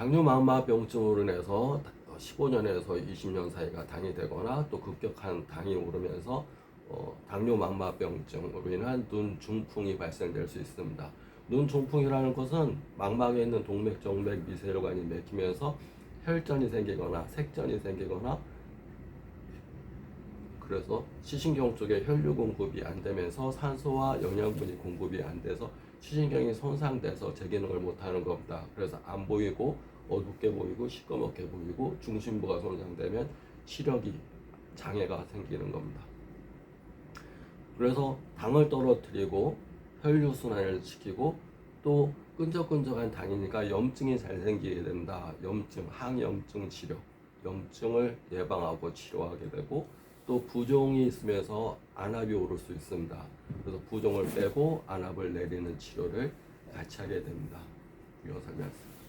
당뇨 망막병증으로 인해서 15년에서 20년 사이가 당이 되거나 또 급격한 당이 오르면서 어, 당뇨 망막병증으로 인한 눈 중풍이 발생될 수 있습니다. 눈 중풍이라는 것은 망막에 있는 동맥, 정맥, 미세혈관이 막히면서 혈전이 생기거나 색전이 생기거나 그래서 시신경 쪽에 혈류 공급이 안 되면서 산소와 영양분이 공급이 안 돼서 시신경이 손상돼서 제 기능을 못 하는 겁니다. 그래서 안 보이고 어둡게 보이고 시꺼멓게 보이고 중심부가 손상되면 시력이 장애가 생기는 겁니다. 그래서 당을 떨어뜨리고 혈류 순환을 시키고 또 끈적끈적한 당이니까 염증이 잘 생기게 된다. 염증, 항염증 치료, 염증을 예방하고 치료하게 되고 또 부종이 있으면서 안압이 오를 수 있습니다. 그래서 부종을 빼고 안압을 내리는 치료를 같이 하게 됩니다. 이어 설명했습니다.